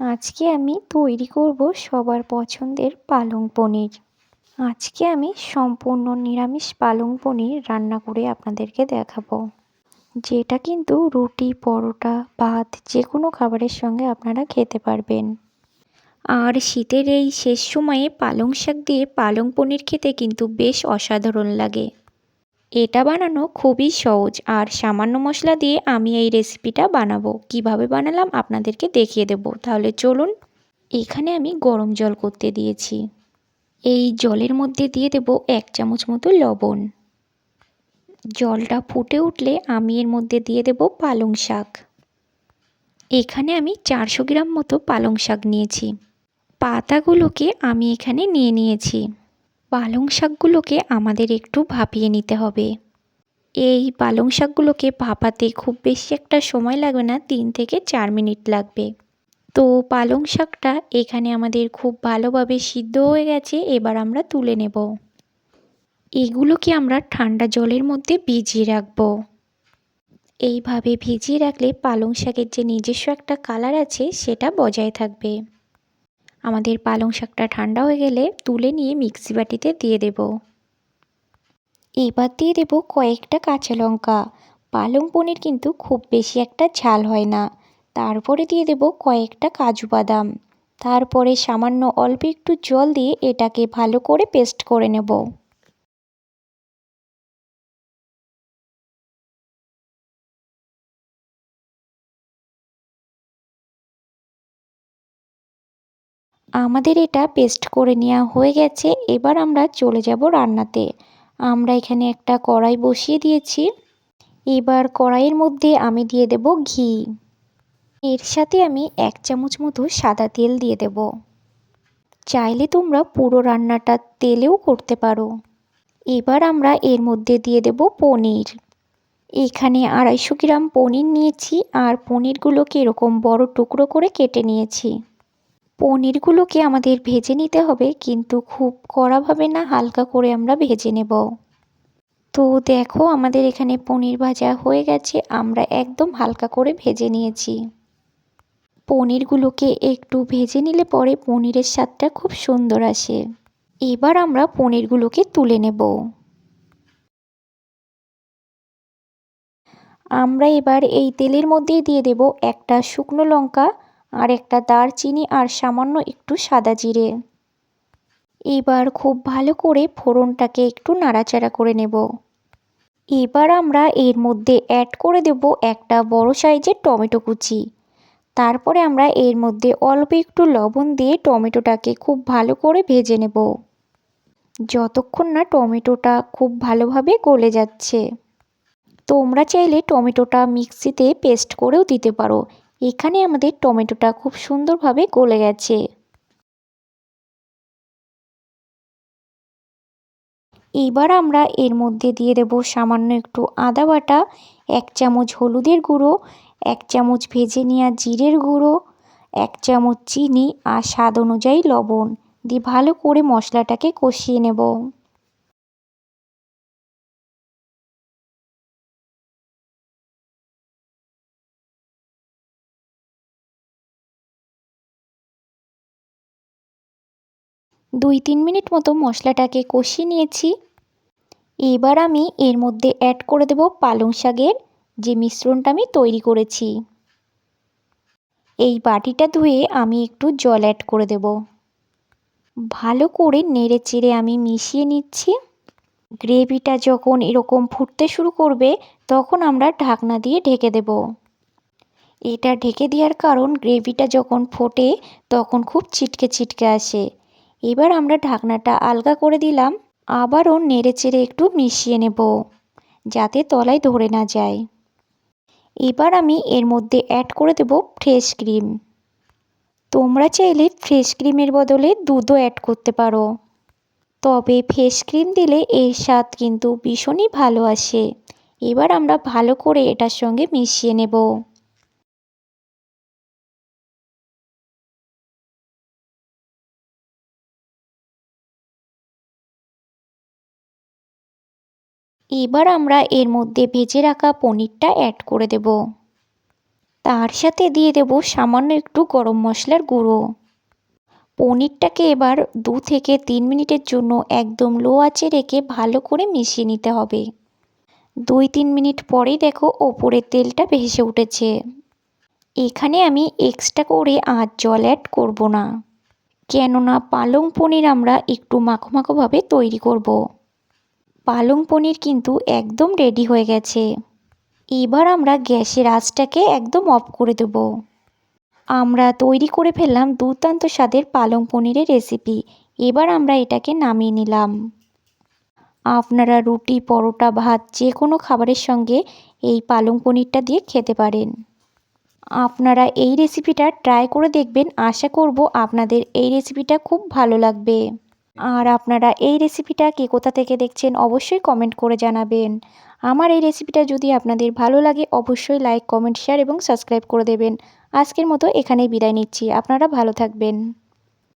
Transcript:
আজকে আমি তৈরি করব সবার পছন্দের পালং পনির। আজকে আমি সম্পূর্ণ নিরামিষ পালং পনির রান্না করে আপনাদেরকে দেখাবো। যেটা কিন্তু রুটি, পরোটা, ভাত যে কোনো খাবারের সঙ্গে আপনারা খেতে পারবেন। আর শীতের এই শেষ সময়ে পালং শাক দিয়ে পালং পনির খেতে কিন্তু বেশ অসাধারণ লাগে। এটা বানানো খুবই সহজ। আর সামান্য মশলা দিয়ে আমি এই রেসিপিটা বানাবো। কীভাবে বানালাম আপনাদেরকে দেখিয়ে দেব। তাহলে চলুন, এখানে আমি গরম জল করতে দিয়েছি। এই জলের মধ্যে দিয়ে দেব এক চামচ মতো লবণ। জলটা ফুটে উঠলে আমি এর মধ্যে দিয়ে দেব পালং শাক। এখানে আমি চারশো গ্রাম মতো পালং শাক নিয়েছি। পাতাগুলোকে আমি এখানে নিয়ে নিয়েছি। পালং শাকগুলোকে আমাদের একটু ভাপিয়ে নিতে হবে। এই পালং শাকগুলোকে ভাপাতে খুব বেশি একটা সময় লাগবে না, তিন থেকে চার মিনিট লাগবে। তো পালং শাকটা এখানে আমাদের খুব ভালোভাবে সিদ্ধ হয়ে গেছে, এবার আমরা তুলে নেব। এগুলোকে আমরা ঠান্ডা জলের মধ্যে ভিজিয়ে রাখব। এইভাবে ভিজিয়ে রাখলে পালং শাকের যে নিজস্ব একটা কালার আছে, সেটা বজায় থাকবে। আমাদের পালং শাকটা ঠান্ডা হয়ে গেলে তুলে নিয়ে মিক্সি বাটিতে দিয়ে দেব। এবার দিয়ে দেব কয়েকটা কাঁচা লঙ্কা। পালং পনির কিন্তু খুব বেশি একটা ঝাল হয় না। তারপরে দিয়ে দেব কয়েকটা কাজু বাদাম। তারপরে সামান্য অল্প একটু জল দিয়ে এটাকে ভালো করে পেস্ট করে নেব। আমাদের এটা পেস্ট করে নেওয়া হয়ে গেছে, এবার আমরা চলে যাব রান্নাতে। আমরা এখানে একটা কড়াই বসিয়ে দিয়েছি। এবার কড়াইয়ের মধ্যে আমি দিয়ে দেব ঘি। এর সাথে আমি এক চামচ মতো সাদা তেল দিয়ে দেব। চাইলে তোমরা পুরো রান্নাটা তেলেও করতে পারো। এবার আমরা এর মধ্যে দিয়ে দেব পনির। এখানে আড়াইশো গ্রাম পনির নিয়েছি, আর পনিরগুলোকে এরকম বড় টুকরো করে কেটে নিয়েছি। পনিরগুলোকে আমাদের ভেজে নিতে হবে, কিন্তু খুব কড়াভাবে না, হালকা করে আমরা ভেজে নেব। তো দেখো, আমাদের এখানে পনির ভাজা হয়ে গেছে, আমরা একদম হালকা করে ভেজে নিয়েছি। পনিরগুলোকে একটু ভেজে নিলে পরে পনিরের স্বাদটা খুব সুন্দর আসে। এবার আমরা পনিরগুলোকে তুলে নেব। আমরা এবার এই তেলের মধ্যেই দিয়ে দেব একটা শুকনো লঙ্কা আর একটা দারচিনি আর সামান্য একটু সাদা জিরে। এবার খুব ভালো করে ফোড়নটাকে একটু নাড়াচাড়া করে নেব। এবার আমরা এর মধ্যে অ্যাড করে দেব একটা বড় সাইজের টমেটো কুচি। তারপরে আমরা এর মধ্যে অল্প একটু লবণ দিয়ে টমেটোটাকে খুব ভালো করে ভেজে নেব। যতক্ষণ না টমেটোটা খুব ভালোভাবে গলে যাচ্ছে। তোমরা চাইলে টমেটোটা মিক্সিতে পেস্ট করেও দিতে পারো। এখানে আমাদের টমেটোটা খুব সুন্দরভাবে গলে গেছে। এবার আমরা এর মধ্যে দিয়ে দেব সামান্য একটু আদা বাটা, এক চামচ হলুদের গুঁড়ো, এক চামচ ভেজে নেওয়া জিরের গুঁড়ো, এক চামচ চিনি আর স্বাদ অনুযায়ী লবণ। দিয়ে ভালো করে মশলাটাকে কষিয়ে নেব। দুই তিন মিনিট মতো মশলাটাকে কষিয়ে নিয়েছি। এবার আমি এর মধ্যে অ্যাড করে দেব পালং শাকের যে মিশ্রণটা আমি তৈরি করেছি। এই বাটিটা ধুয়ে আমি একটু জল অ্যাড করে দেব। ভালো করে নেড়ে চেড়ে আমি মিশিয়ে নিচ্ছি। গ্রেভিটা যখন এরকম ফুটতে শুরু করবে, তখন আমরা ঢাকনা দিয়ে ঢেকে দেব। এটা ঢেকে দেওয়ার কারণ গ্রেভিটা যখন ফোটে, তখন খুব ছিটকে ছিটকে আসে। এবার আমরা ঢাকনাটা আলগা করে দিলাম। আবারও নেড়ে চেড়ে একটু মিশিয়ে নেব, যাতে তলায় ধরে না যায়। এবার আমি এর মধ্যে অ্যাড করে দেব ফ্রেশ ক্রিম তোমরা চাইলে ফ্রেশ ক্রিমের বদলে দুধও অ্যাড করতে পারো। তবে ফেস ক্রিম দিলে এর স্বাদ কিন্তু ভীষণই ভালো আসে। এবার আমরা ভালো করে এটার সঙ্গে মিশিয়ে নেব। এবার আমরা এর মধ্যে ভেজে রাখা পনিরটা অ্যাড করে দেব। তার সাথে দিয়ে দেব সামান্য একটু গরম মশলার গুঁড়ো। পনিরটাকে এবার দু থেকে তিন মিনিটের জন্য একদম লো আঁচে রেখে ভালো করে মিশিয়ে নিতে হবে। দুই তিন মিনিট পরেই দেখো ওপরের তেলটা ভেসে উঠেছে। এখানে আমি এক্সট্রা করে আর জল অ্যাড করব না। কেননা পালং পনির আমরা একটু মাখো মাখোভাবে তৈরি করব। পালং পনির কিন্তু একদম রেডি হয়ে গেছে। এবার আমরা গ্যাসের আঁচটাকে একদম অফ করে দেব। আমরা তৈরি করে ফেললাম দুর্দান্ত স্বাদের পালং পনিরের রেসিপি এবার আমরা এটাকে নামিয়ে নিলাম। আপনারা রুটি, পরোটা, ভাত যে কোনো খাবারের সঙ্গে এই পালং পনিরটা দিয়ে খেতে পারেন। আপনারা এই রেসিপিটা ট্রাই করে দেখবেন। আশা করব আপনাদের এই রেসিপিটা খুব ভালো লাগবে। আর আপনারা এই রেসিপিটা কে কোথা থেকে দেখছেন অবশ্যই কমেন্ট করে জানাবেন। আমার এই রেসিপিটা যদি আপনাদের ভালো লাগে অবশ্যই লাইক কমেন্ট শেয়ার এবং সাবস্ক্রাইব করে দেবেন। আজকের মতো এখানেই বিদায় নিচ্ছি। আপনারা ভালো থাকবেন।